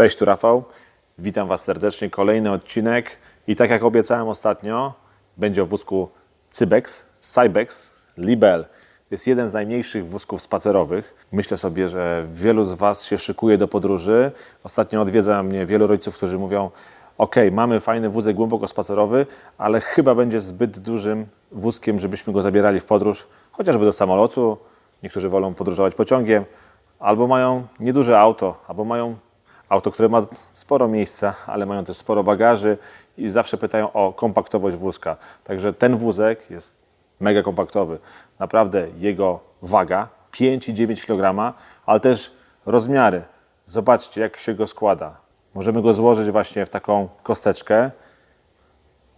Cześć, tu Rafał. Witam Was serdecznie. Kolejny odcinek. I tak jak obiecałem ostatnio, będzie o wózku Cybex, Cybex, Libel. Jest jeden z najmniejszych wózków spacerowych. Myślę sobie, że wielu z Was się szykuje do podróży. Ostatnio odwiedza mnie wielu rodziców, którzy mówią: OK, mamy fajny wózek głęboko spacerowy, ale chyba będzie zbyt dużym wózkiem, żebyśmy go zabierali w podróż, chociażby do samolotu. Niektórzy wolą podróżować pociągiem, albo mają nieduże auto, albo mają auto, które ma sporo miejsca, ale mają też sporo bagaży i zawsze pytają o kompaktowość wózka. Także ten wózek jest mega kompaktowy. Naprawdę jego waga 5,9 kg, ale też rozmiary. Zobaczcie, jak się go składa. Możemy go złożyć właśnie w taką kosteczkę.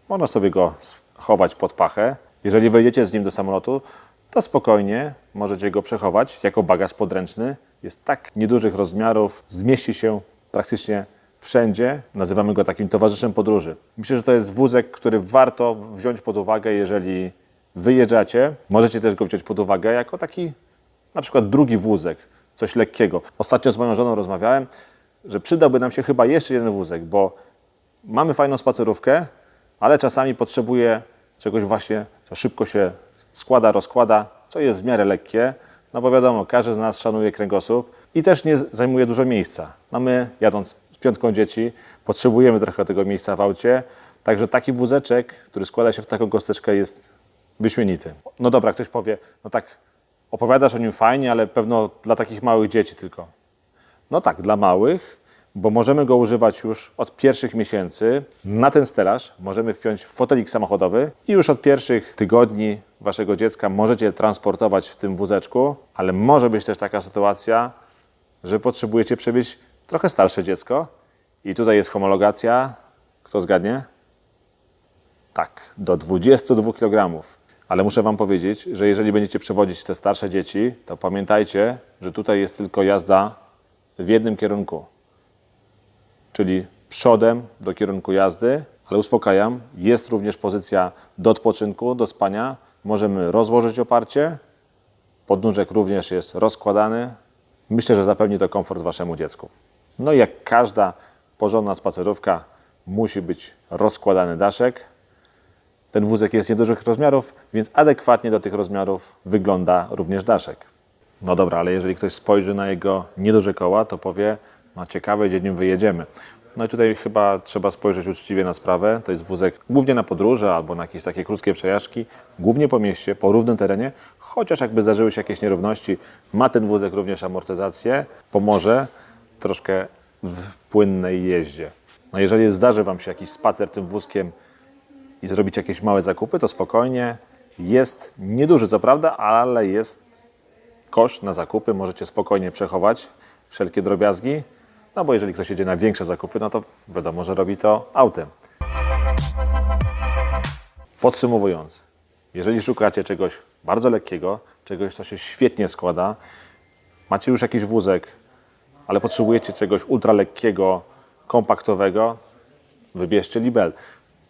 Można sobie go chować pod pachę. Jeżeli wejdziecie z nim do samolotu, to spokojnie możecie go przechować jako bagaż podręczny. Jest tak niedużych rozmiarów, zmieści się praktycznie wszędzie. Nazywamy go takim towarzyszem podróży. Myślę, że to jest wózek, który warto wziąć pod uwagę, jeżeli wyjeżdżacie. Możecie też go wziąć pod uwagę jako taki na przykład drugi wózek, coś lekkiego. Ostatnio z moją żoną rozmawiałem, że przydałby nam się chyba jeszcze jeden wózek, bo mamy fajną spacerówkę, ale czasami potrzebuje czegoś właśnie, co szybko się składa, rozkłada, co jest w miarę lekkie, no bo wiadomo, każdy z nas szanuje kręgosłup i też nie zajmuje dużo miejsca. No my, jadąc z piątką dzieci, potrzebujemy trochę tego miejsca w aucie, także taki wózeczek, który składa się w taką kosteczkę jest wyśmienity. No dobra, ktoś powie, no tak, opowiadasz o nim fajnie, ale pewno dla takich małych dzieci tylko. No tak, dla małych, bo możemy go używać już od pierwszych miesięcy. Na ten stelaż możemy wpiąć fotelik samochodowy i już od pierwszych tygodni waszego dziecka możecie transportować w tym wózeczku, ale może być też taka sytuacja, że potrzebujecie przewieźć trochę starsze dziecko i tutaj jest homologacja. Kto zgadnie? Tak, do 22 kg. Ale muszę Wam powiedzieć, że jeżeli będziecie przewodzić te starsze dzieci, to pamiętajcie, że tutaj jest tylko jazda w jednym kierunku, czyli przodem do kierunku jazdy, ale uspokajam, jest również pozycja do odpoczynku, do spania. Możemy rozłożyć oparcie, podnóżek również jest rozkładany. Myślę, że zapewni to komfort Waszemu dziecku. No i jak każda porządna spacerówka, musi być rozkładany daszek. Ten wózek jest niedużych rozmiarów, więc adekwatnie do tych rozmiarów wygląda również daszek. No dobra, ale jeżeli ktoś spojrzy na jego nieduże koła, to powie, no ciekawe, gdzie nim wyjedziemy. No i tutaj chyba trzeba spojrzeć uczciwie na sprawę. To jest wózek głównie na podróże albo na jakieś takie krótkie przejażdżki, głównie po mieście, po równym terenie, chociaż jakby zdarzyły się jakieś nierówności, ma ten wózek również amortyzację, pomoże troszkę w płynnej jeździe. No jeżeli zdarzy Wam się jakiś spacer tym wózkiem i zrobić jakieś małe zakupy, to spokojnie. Jest nieduży co prawda, ale jest kosz na zakupy, możecie spokojnie przechować wszelkie drobiazgi. No bo jeżeli ktoś jedzie na większe zakupy, no to wiadomo, że robi to autem. Podsumowując, jeżeli szukacie czegoś bardzo lekkiego, czegoś, co się świetnie składa, macie już jakiś wózek, ale potrzebujecie czegoś ultra lekkiego, kompaktowego, wybierzcie Libel.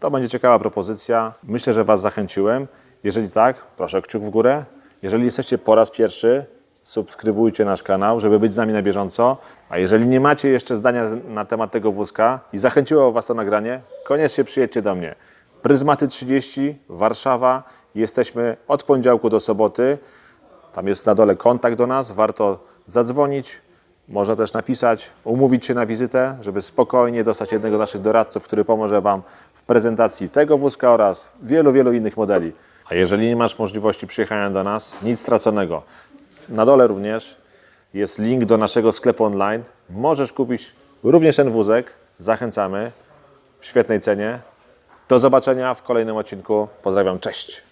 To będzie ciekawa propozycja. Myślę, że Was zachęciłem. Jeżeli tak, proszę kciuk w górę. Jeżeli jesteście po raz pierwszy, subskrybujcie nasz kanał, żeby być z nami na bieżąco. A jeżeli nie macie jeszcze zdania na temat tego wózka i zachęciło Was to nagranie, koniecznie przyjedźcie do mnie. Pryzmaty 30, Warszawa. Jesteśmy od poniedziałku do soboty. Tam jest na dole kontakt do nas. Warto zadzwonić, można też napisać, umówić się na wizytę, żeby spokojnie dostać jednego z naszych doradców, który pomoże Wam w prezentacji tego wózka oraz wielu, wielu innych modeli. A jeżeli nie masz możliwości przyjechania do nas, nic straconego. Na dole również jest link do naszego sklepu online. Możesz kupić również ten wózek. Zachęcamy w świetnej cenie. Do zobaczenia w kolejnym odcinku. Pozdrawiam, cześć!